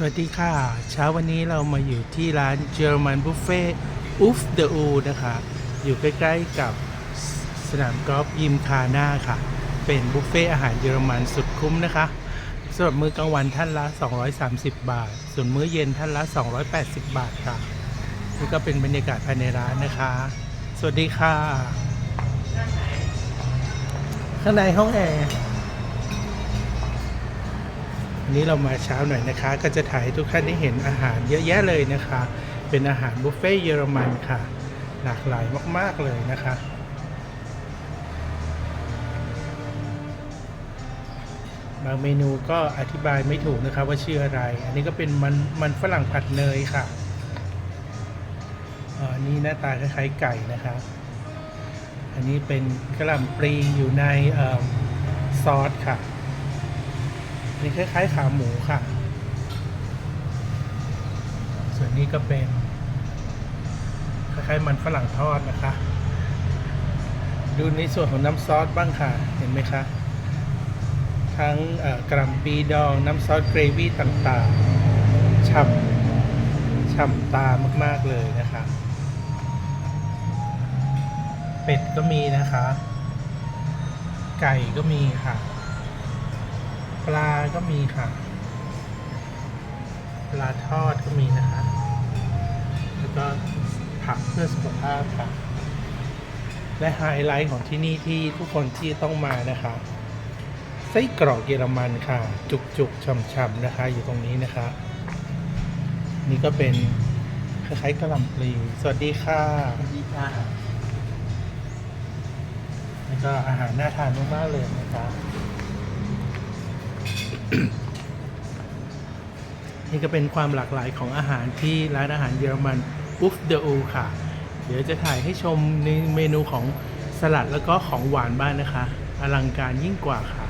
สวัสดีค่ะ เช้าวันนี้เรามาอยู่ที่ร้านเยอรมันบุฟเฟ่อุฟเดอูนะคะ อยู่ใกล้ๆกับสสนามกอล์ฟยิมคาน่าค่ะ เป็นบุฟเฟ่อาหารเยอรมันสุดคุ้มนะคะสำหรับมื้อกลางวันท่านละ 230 บาท ส่วนมื้อเย็นท่านละ 280 บาทค่ะนี่ก็เป็นบรรยากาศภายในร้านนะคะ สวัสดีค่ะ ข้างในห้องแอร์ วันนี้เรามาเช้าหน่อยนะคะ ก็จะถ่ายให้ทุกท่านได้เห็นอาหารเยอะแยะเลยนะคะ เป็นอาหารบุฟเฟ่เยอรมันค่ะ หลากหลายมาก ๆ เลยนะคะบางเมนูก็อธิบายไม่ถูกนะคะว่าชื่ออะไร อันนี้ก็เป็นมันมันฝรั่งผัดเนยค่ะอันนี้หน้าตาคล้ายๆไก่นะคะอันนี้เป็นกระหล่ำปลีอยู่ในอซอสค่ะ นี่คล้ายๆขาหมูค่ะ ส่วนนี้ก็เป็น คล้ายๆมันฝรั่งทอดนะคะ ดูในส่วนของน้ำซอสบ้างค่ะ เห็นไหมคะ ทั้งกระปีดองน้ำซอสเกรวี่ต่างๆ ฉ่ำ ฉ่ำตามากๆเลยนะคะ เป็ดก็มีนะคะ ไก่ก็มีค่ะ ปลาก็มีค่ะ ปลาทอดก็มีนะคะ แล้วก็ผักเพื่อสุขภาพค่ะ และไฮไลท์ของที่นี่ที่ทุกคนที่ต้องมานะคะไส้กรอกเยอรมันค่ะ จุกๆช่ำๆนะคะ อยู่ตรงนี้นะคะ นี่ก็เป็นคล้ายๆกระหล่ำปลีสวัสดีค่ะดีค่ะแล้วก็อาหารน่าทานมากๆเลยนะคะ นี่ก็เป็นความหลากหลายของอาหารที่ร้านอาหารเยอรมันอุฟเดอูค่ะ เดี๋ยวจะถ่ายให้ชมในเมนูของสลัดแล้วก็ของหวานบ้างนะคะ อลังการยิ่งกว่าค่ะ